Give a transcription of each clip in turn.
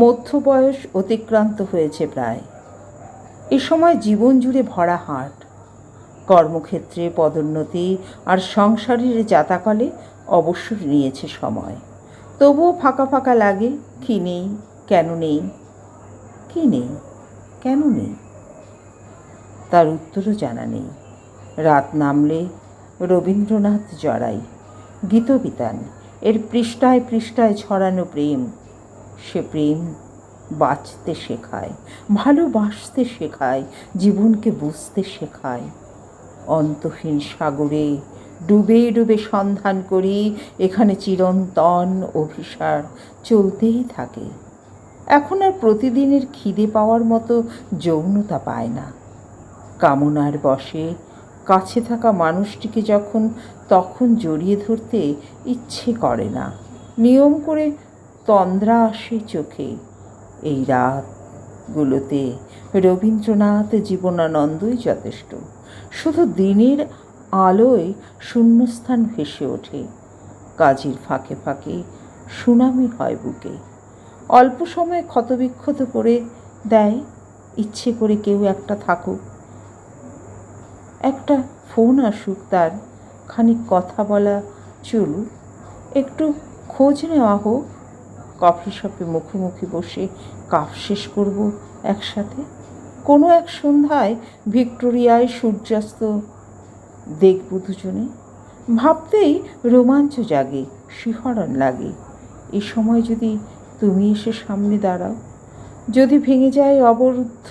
মধ্যবয়স অতিক্রান্ত হয়েছে প্রায়। এ সময় জীবন জুড়ে ভরা হাট। কর্মক্ষেত্রে পদোন্নতি আর সংসারের যাতাকলে অবসর নিয়েছে সময়। তবুও ফাঁকা ফাঁকা লাগে, কি নেই, কেন নেই, কি নেই, কেন নেই? তার উত্তরও জানা নেই। রাত নামলে রবীন্দ্রনাথ জড়াই, গীতবিতান, এর পৃষ্ঠায় পৃষ্ঠায় ছড়ানো প্রেম। সে প্রেম বাঁচতে শেখায়, ভালোবাসতে শেখায়, জীবনকে বুঝতে শেখায়। অন্তহীন সাগরে ডুবে ডুবে সন্ধান করি, এখানে চিরন্তন অভিসার চলতেই থাকে। এখন আর প্রতিদিনের খিদে পাওয়ার মতো যৌনতা পায় না। কামনার বসে কাছে থাকা মানুষটিকে যখন, তখন জড়িয়ে ধরতে ইচ্ছে করে না। নিয়ম করে তন্দ্রা আসে চোখে। এই রাতগুলোতে রবীন্দ্রনাথ জীবনানন্দই যথেষ্ট। শুধু দিনের আলোয় শূন্যস্থান ভেসে ওঠে। কাজের ফাঁকে ফাঁকে সুনামি হয় বুকে। অল্প সময় ক্ষতবিক্ষত করে দেয়, ইচ্ছে করে কেউ একটা থাকুক। একটা ফোন আসুক তার, খানিক কথা বলা চলুক। একটু খোঁজ নেওয়া হোক কফি শপে মুখোমুখি বসে কাপ শেষ করব একসাথে। কোনো এক সন্ধ্যায় ভিক্টোরিয়ায় সূর্যাস্ত দেখব দুজনে। ভাবতেই রোমাঞ্চ জাগে, শিহরণ লাগে। এ সময় যদি তুমি এসে সামনে দাঁড়াও, যদি ভেঙে যায় অবরুদ্ধ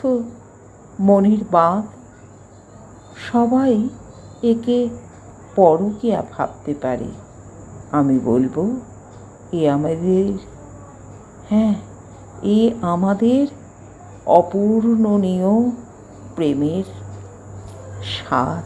মনের বাঁধ, সবাই একে পরকিয়া ভাবতে পারে। আমি বলব, এ আমাদের হ্যাঁ এ আমাদের অপূর্ণনীয় প্রেমের স্বাদ।